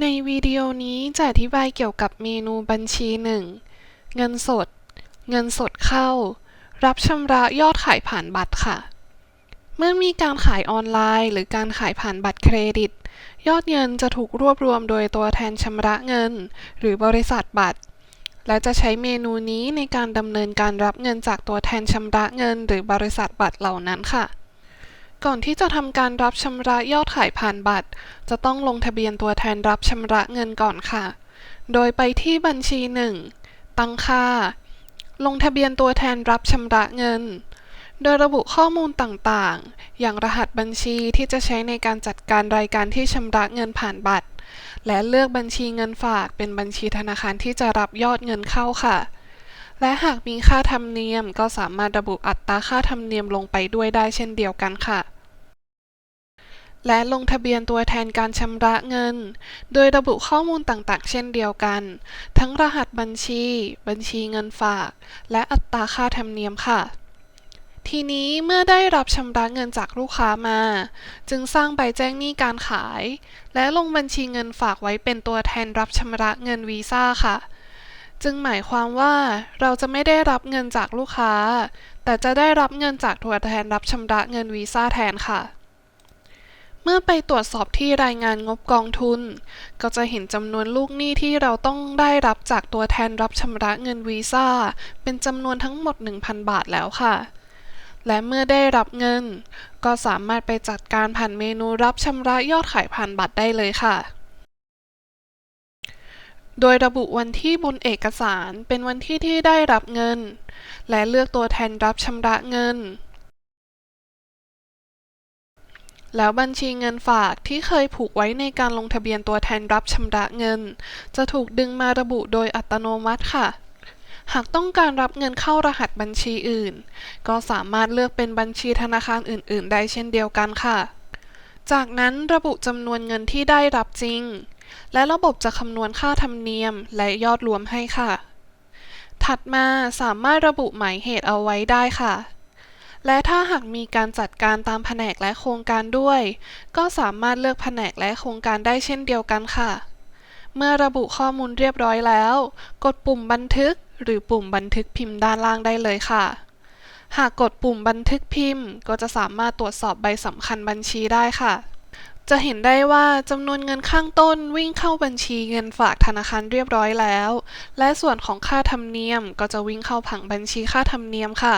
ในวิดีโอนี้จะอธิบายเกี่ยวกับเมนูบัญชี 1 เงินสด เงินสดเข้า รับชำระยอดขายผ่านบัตรค่ะ เมื่อมีการขายออนไลน์ หรือการขายผ่านบัตรเครดิต ยอดเงินจะถูกรวบรวมโดยตัวแทนชำระเงิน หรือบริษัทบัตร และจะใช้เมนูนี้ในการดำเนินการรับเงินจากตัวแทนชำระเงิน หรือบริษัทบัตรเหล่านั้นค่ะ ก่อนที่จะทำการรับชำระยอดขายผ่านบัตร จะต้องลงทะเบียนตัวแทนรับชำระเงินก่อนค่ะ โดยไปที่บัญชี 1 ตั้งค่า ลงทะเบียนตัวแทนรับชำระเงิน โดยระบุข้อมูลต่างๆ อย่างรหัสบัญชีที่จะใช้ในการจัดการรายการที่ชำระเงินผ่านบัตร และเลือกบัญชีเงินฝากเป็นบัญชีธนาคารที่จะรับยอดเงินเข้าค่ะและหากมีค่าธรรมเนียมก็สามารถระบุอัตราค่าธรรมเนียมลงไปด้วยได้เช่นเดียวกันค่ะ และลงทะเบียนตัวแทนการชำระเงิน โดยระบุข้อมูลต่างๆ เช่นเดียวกัน ทั้งรหัสบัญชี บัญชีเงินฝาก และอัตราค่าธรรมเนียมค่ะ ทีนี้เมื่อได้รับชำระเงินจากลูกค้ามา จึงสร้างใบแจ้งหนี้การขาย และลงบัญชีเงินฝากไว้เป็นตัวแทนรับชำระเงินวีซ่าค่ะ จึงหมายความว่าเราจะไม่ได้รับเงินจากลูกค้า แต่จะได้รับเงินจากตัวแทนรับชำระเงินวีซ่าแทนค่ะ เมื่อไปตรวจสอบที่รายงานงบกองทุน ก็จะเห็นจำนวนลูกหนี้ที่เราต้องได้รับจากตัวแทนรับชำระเงินวีซ่า เป็นจำนวนทั้งหมด 1,000 บาทแล้วค่ะ และเมื่อได้รับเงิน ก็สามารถไปจัดการผ่านเมนูรับชำระยอดขายผ่านบัตรได้เลยค่ะ โดยระบุวันที่บนเอกสารเป็นวันที่ที่ได้รับเงิน และเลือกตัวแทนรับชำระเงิน แล้วบัญชีเงินฝากที่เคยผูกไว้ในการลงทะเบียนตัวแทนรับชำระเงิน จะถูกดึงมาระบุโดยอัตโนมัติค่ะ หากต้องการรับเงินเข้ารหัสบัญชีอื่น ก็สามารถเลือกเป็นบัญชีธนาคารอื่น ๆ ได้เช่นเดียวกันค่ะ จากนั้นระบุจำนวนเงินที่ได้รับจริง และระบบจะคำนวณค่าธรรมเนียมและยอดรวมให้ค่ะ ถัดมาสามารถระบุหมายเหตุเอาไว้ได้ค่ะ และถ้าหากมีการจัดการตามแผนกและโครงการด้วย ก็สามารถเลือกแผนกและโครงการได้เช่นเดียวกันค่ะ เมื่อระบุข้อมูลเรียบร้อยแล้ว กดปุ่มบันทึก หรือปุ่มบันทึกพิมพ์ด้านล่างได้เลยค่ะ หากกดปุ่มบันทึกพิมพ์ ก็จะสามารถตรวจสอบใบสำคัญบัญชีได้ค่ะจะเห็นได้ว่าจำนวนเงินข้างต้นวิ่งเข้าบัญชีเงินฝากธนาคารเรียบร้อยแล้ว และส่วนของค่าธรรมเนียมก็จะวิ่งเข้าผังบัญชีค่าธรรมเนียมค่ะ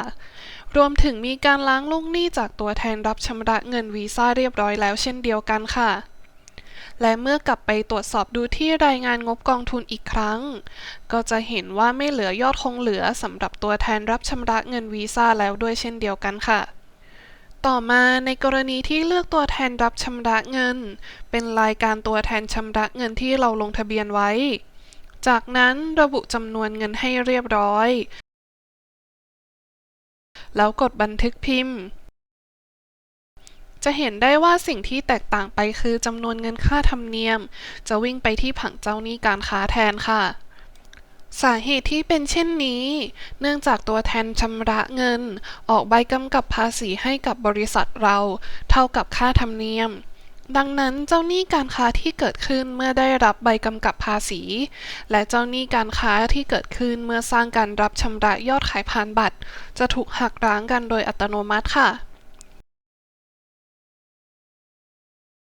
รวมถึงมีการล้างลูกหนี้จากตัวแทนรับชำระเงินวีซ่าเรียบร้อยแล้วเช่นเดียวกันค่ะ และเมื่อกลับไปตรวจสอบดูที่รายงานงบกองทุนอีกครั้ง ก็จะเห็นว่าไม่เหลือยอดคงเหลือสำหรับตัวแทนรับชำระเงินวีซ่าแล้วด้วยเช่นเดียวกันค่ะต่อมาในกรณีที่เลือกตัวแทนรับชำระเงิน เป็นรายการตัวแทนชำระเงินที่เราลงทะเบียนไว้ จากนั้นระบุจำนวนเงินให้เรียบร้อย แล้วกดบันทึกพิมพ์ จะเห็นได้ว่าสิ่งที่แตกต่างไปคือจำนวนเงินค่าธรรมเนียม จะวิ่งไปที่ผังเจ้าหนี้การค้าแทนค่ะสาเหตุที่เป็นเช่นนี้ เนื่องจากตัวแทนชำระเงิน ออกใบกำกับภาษีให้กับบริษัทเรา เท่ากับค่าธรรมเนียม ดังนั้นเจ้าหนี้การค้าที่เกิดขึ้นเมื่อได้รับใบกำกับภาษี และเจ้าหนี้การค้าที่เกิดขึ้นเมื่อสร้างการรับชำระยอดขายผ่านบัตร จะถูกหักล้างกันโดยอัตโนมัติค่ะ